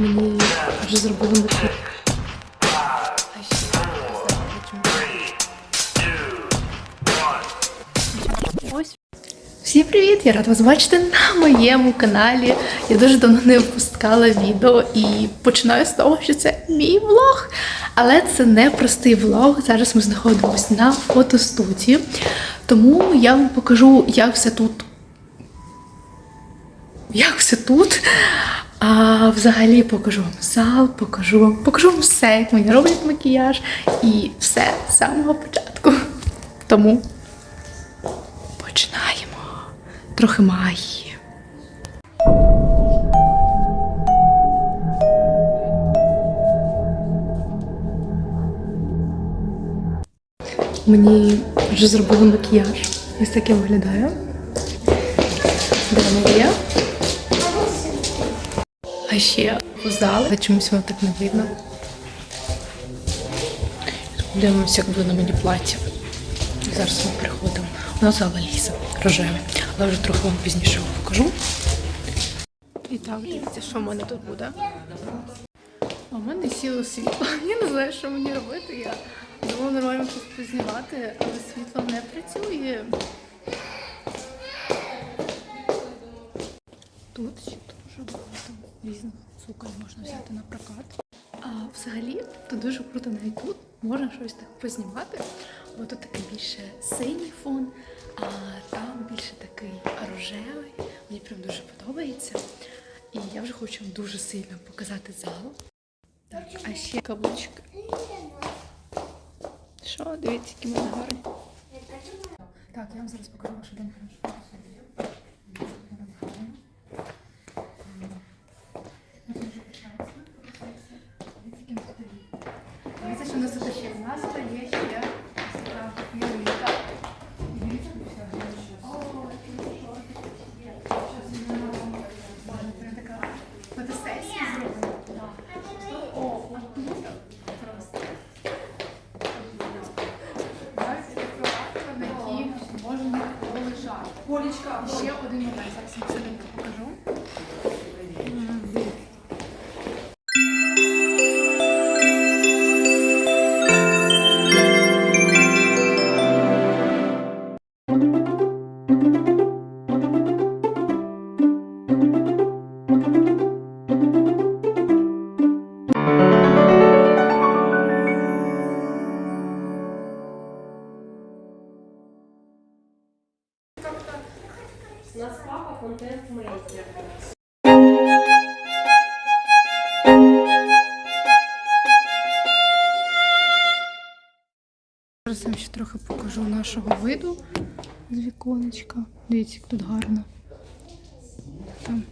Мені вже зробили макіяж. Ось. Всім привіт! Я рада вас бачити на моєму каналі. Я дуже давно не випускала відео і починаю з того, що це мій влог. Але це не простий влог. Зараз ми знаходимося на фотостудії. Тому я вам покажу, як все тут. Як все тут. А взагалі покажу вам зал, покажу вам, покажу вам все, як мені роблять макіяж і все з самого початку. Тому починаємо. Трохи магії. Мені вже зробили макіяж. Ось так я виглядаю. Де є? А ще зал. Але чомусь воно так не видно. Дивимося, як буде на мені плаття. Зараз ми приходимо. У нас зала ліса рожеве, але вже трохи вам пізніше вам покажу. І так, дивіться, що в мене тут буде. А в мене сіло світло. Я не знаю, що мені робити. Я думала нормально щось познімати, але світло не працює. Тут різних цукрів можна взяти на прокат. А взагалі, то дуже круто навіть тут можна щось так познімати. Бо тут такий більше синій фон, а там більше такий рожевий. Мені прям дуже подобається. І я вже хочу вам дуже сильно показати зал. Так, а ще каблучки. Що, дивіться, які мене гарні. Так, я вам зараз покажу, що там хорошо. Дивіться, що тут ще в нас є ще ялинка. Фотосесія. О, просто. На якій можна полежати. Ще один момент, зараз вам покажу. Зараз я ще трохи покажу нашого виду з віконечка. Дивіться, як тут гарно. Там.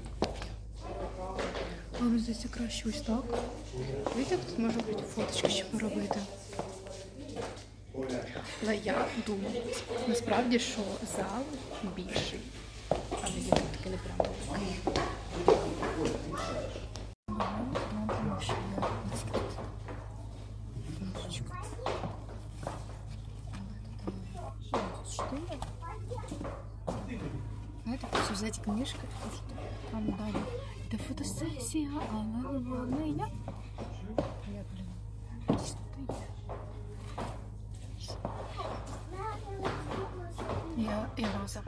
Але здається краще ось так. Дивіться, як тут можна бути фоточки ще поробити. Але я думаю, насправді, що зал більший. Але я тут таки не прямо такий. Знаєте, просто взяти книжку, тому що там далі йде фотосесія, але не я. Я, блін, десь тут є. Я, я роза.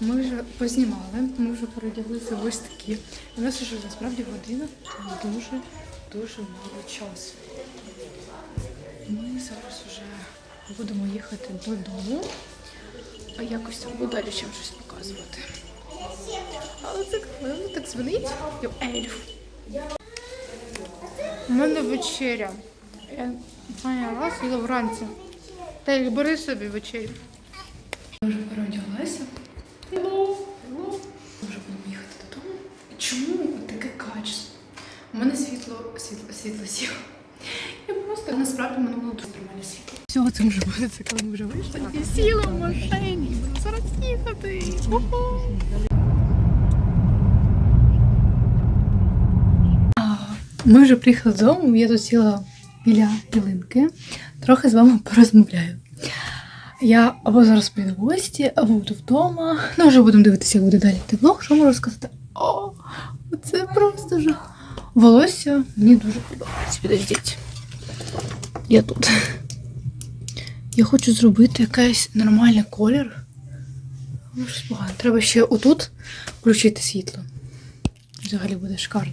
Ми вже познімали, ми вже переодяглися ось такі. У нас вже насправді година, дуже, дуже мало часу. Ми зараз вже будемо їхати додому, а якось там буду далі чим щось показувати. Але це коли так дзвонить, я. У мене вечеря. Я Аня раз їла вранці. Та й бери собі вечерю. Я вже переодяглася. Hello. Hello. Ми вже будемо їхати додому. Чому таке качество? У мене світло, світло, світло сіло. Я просто насправді мене було дуже нормальне світло. Всього це вже буде, це коли ми вже вийшли. І сіла в машині, зараз їхати. Ми вже приїхали додому, я тут сіла біля ялинки. Трохи з вами порозмовляю. Я або зараз піду в гості, або буду вдома. Ну, вже будемо дивитися, як буде далі йти влог. Що можу сказати? О, це просто жах. Волосся мені дуже подобається. Підождіть. Я тут. Я хочу зробити якийсь нормальний колір. Треба ще отут включити світло. Взагалі буде шикарно.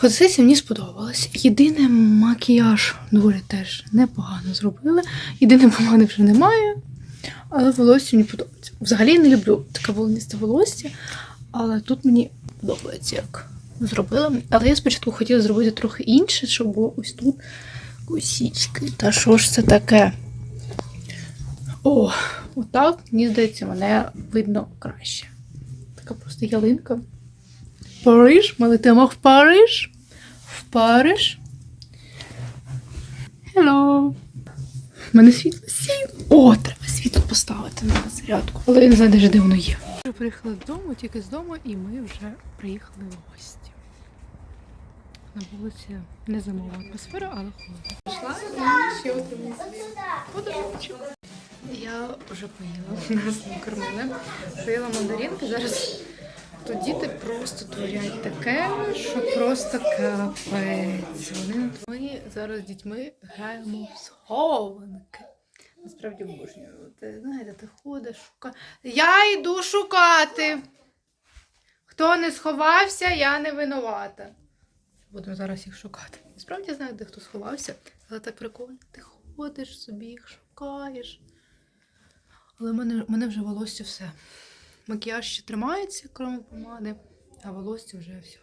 Фотосесія мені сподобалась. Єдине макіяж доволі теж непогано зробили. Єдине помади вже немає. Але волосся мені подобається. Взагалі не люблю таке волнисте волосся, але тут мені подобається, як зробила. Але я спочатку хотіла зробити трохи інше, щоб було ось тут косічки. Та що ж це таке? О, отак, мені здається, мене видно краще. Така просто ялинка. Париж, ми летимо в Париж. В Париж. Hello. У мене світло сіло. О, треба світло поставити на зарядку. Але я не знаю, де воно є. Ми приїхали додому, тільки з дому, і ми вже приїхали в гості. На вулиці не зимова атмосфера, але холодно. Пішла і ще собі подарунок. Я вже поїла, нас накормили. Поїла мандаринки. Зараз тут діти просто творять таке, що просто капець. Вони ми зараз з дітьми граємо в схованки. Насправді обожнюю. Ти знаєте, ти ходиш, шукаєш. Я йду шукати. Хто не сховався, я не винувата. Будемо зараз їх шукати. Насправді знаю, де хто сховався, але так прикольно. Ти ходиш собі, їх шукаєш. Але мене, мене вже волосся все. Макіяж ще тримається, крім помади, а волосся вже все.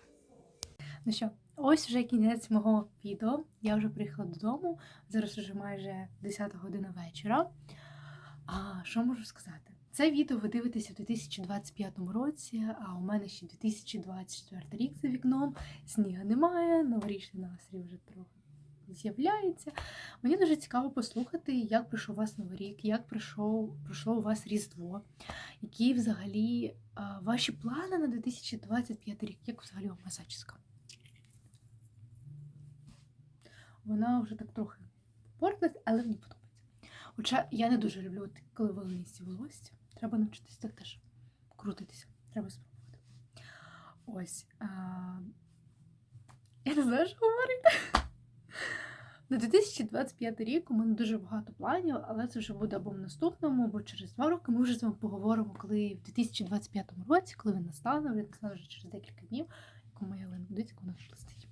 Ну що, ось вже кінець мого відео. Я вже приїхала додому. Зараз вже майже 10 година вечора. А що можу сказати? Це відео ви дивитеся в 2025 році, а у мене ще 2024 рік за вікном. Сніга немає, новорічний настрій вже трохи з'являється. Мені дуже цікаво послухати, як пройшов у вас новий рік, як пройшов, пройшло у вас Різдво, які взагалі ваші плани на 2025 рік, як взагалі у вас зачіска? Вона вже так трохи портилась, але мені подобається. Хоча я не дуже люблю, коли волнисті волосся. Треба навчитися так теж крутитися. Треба спробувати. Ось. А... Я не знаю, що говорити. На 2025 рік у мене дуже багато планів, але це вже буде або в наступному, або через два роки. Ми вже з вами поговоримо, коли в 2025 році, коли він настане, він настане вже через декілька днів, яку моя як вона стоїть.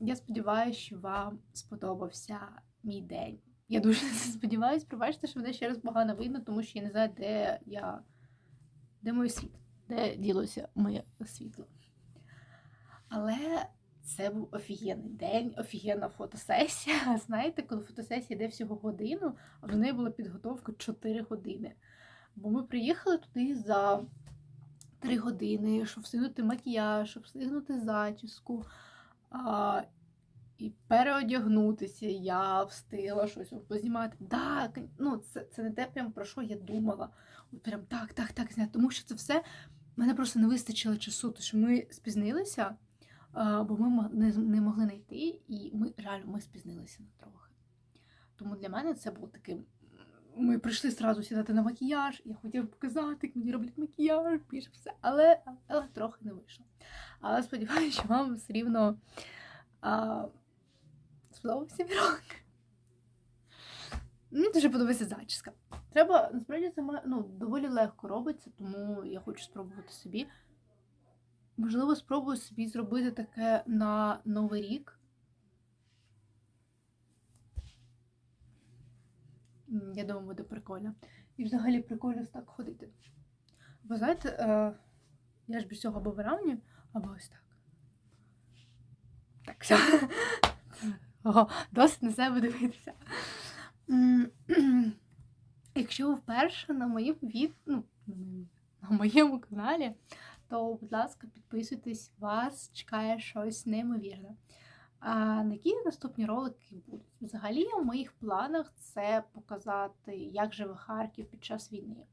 Я сподіваюся, що вам сподобався мій день. Я дуже сподіваюся. Пробачте, що мене ще раз погано видно, тому що я не знаю, де я. Де моє світло, де ділося моє світло. Але це був офігенний день, офігенна фотосесія. Знаєте, коли фотосесія йде всього годину, а в неї була підготовка 4 години. Бо ми приїхали туди за 3 години, щоб встигнути макіяж, щоб встигнути зачіску. А, і переодягнутися, я встигла щось познімати. Так, ну це, це не те, прям про що я думала. Прям так, так, так, зняти. Тому що це все мене просто не вистачило часу, тому що ми спізнилися, бо ми не, не могли знайти, і ми реально ми спізнилися на трохи. Тому для мене це був таким. Ми прийшли одразу сідати на макіяж. Я хотіла показати, як мені роблять макіяж, більше все, але, але трохи не вийшло. Але сподіваюся, що вам все рівно сподобався мій рок. Мені дуже подобається зачіска. Треба, насправді, це ну, доволі легко робиться, тому я хочу спробувати собі. Можливо, спробую собі зробити таке на Новий рік. Я думаю, буде прикольно. І взагалі прикольно так ходити. Ви знаєте, е, я ж без цього або в рамні, або ось так. Так, все. Ого, досить на себе дивитися. Якщо ви вперше на моєму від... ну, на моєму каналі, то, будь ласка, підписуйтесь, вас чекає щось неймовірне. А на які наступні ролики будуть? Взагалі, у моїх планах це показати, як живе Харків під час війни.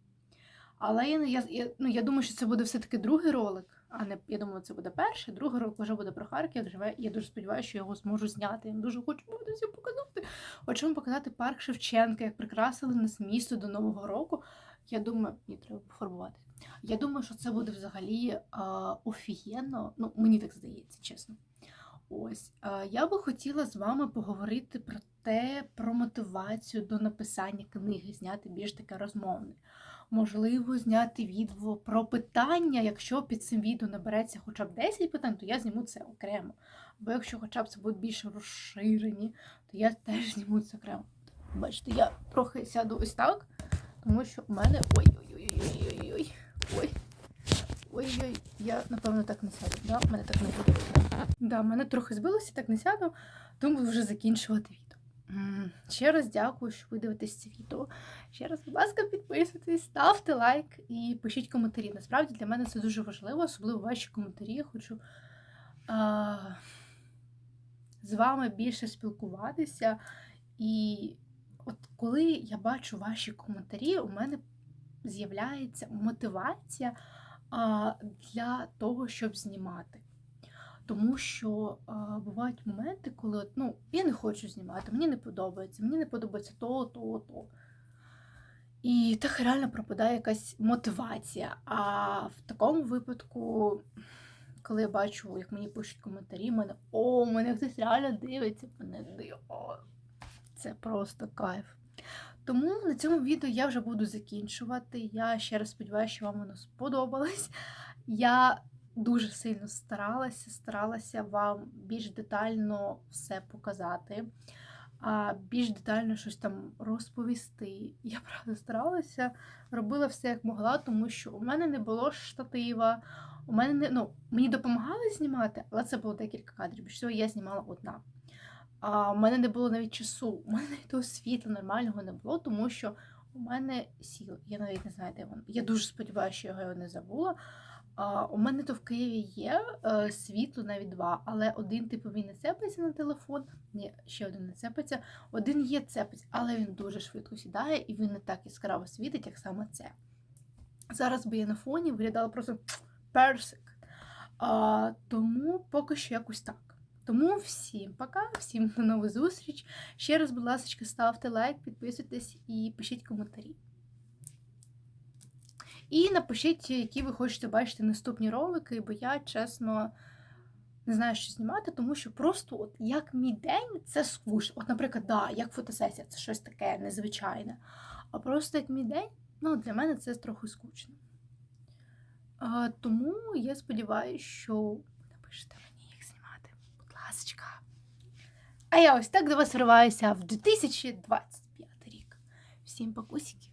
Але я, я, ну, я думаю, що це буде все-таки другий ролик, а не я думаю, це буде перший, другий рок вже буде про Харків. Живе. Я дуже сподіваюся, що його зможу зняти. Я дуже хочу буде всім показати. Хочу вам показати парк Шевченка, як прикрасили нас місто до Нового року. Я думаю, мені треба пофарбувати. Я думаю, що це буде взагалі а, офігенно. Ну, мені так здається, чесно. Ось а, я би хотіла з вами поговорити про те, про мотивацію до написання книги, зняти більш таке розмовне. Можливо, зняти відео про питання. Якщо під цим відео набереться хоча б 10 питань, то я зніму це окремо. Або якщо хоча б це будуть більш розширені, то я теж зніму це окремо. Бачите, я трохи сяду ось так, тому що в мене. Ой-ой-ой-ой-ой-ой. Ой. Ой-ой, я напевно так не сяду. Да? Мене так не буде. Да, мене трохи збилося, так не сяду, тому вже закінчувати відео. Ще раз дякую, що ви дивитесь це відео. Ще раз, будь ласка, підписуйтесь, ставте лайк і пишіть коментарі. Насправді для мене це дуже важливо, особливо ваші коментарі. Я хочу а, з вами більше спілкуватися. І от коли я бачу ваші коментарі, у мене з'являється мотивація для того, щоб знімати. Тому що бувають моменти, коли ну, я не хочу знімати, мені не подобається, мені не подобається то, то, то. І так реально пропадає якась мотивація. А в такому випадку, коли я бачу, як мені пишуть коментарі, мене о, мене хтось реально дивиться, мене диво. Це просто кайф. Тому на цьому відео я вже буду закінчувати. Я ще раз сподіваюся, що вам воно сподобалось. Я дуже сильно старалася, старалася вам більш детально все показати, більш детально щось там розповісти. Я правда старалася, робила все як могла, тому що у мене не було штатива. У мене не ну, мені допомагали знімати, але це було декілька кадрів. Всього я знімала одна. А у мене не було навіть часу. У мене того світла нормального не було, тому що у мене сіл. Я навіть не знаю, де воно. Я дуже сподіваюся, що я його не забула. А, у мене то в Києві є е, світло навіть два, але один типу він не цепиться на телефон, ні, ще один не цепиться. Один є цепиться, але він дуже швидко сідає і він не так яскраво світить, як саме це. Зараз би я на фоні виглядала просто персик. А, тому поки що якось так. Тому всім пока, всім до нових зустріч. Ще раз, будь ласка, ставте лайк, підписуйтесь і пишіть коментарі. І напишіть, які ви хочете бачити наступні ролики, бо я, чесно, не знаю, що знімати, тому що просто, от як мій день, це скучно. От, наприклад, да, як фотосесія, це щось таке незвичайне. А просто як мій день, ну, для мене це трохи скучно. Тому я сподіваюся, що напишете. Будь. А я ось так до вас вриваюся в 2025 рік. Всім покусики!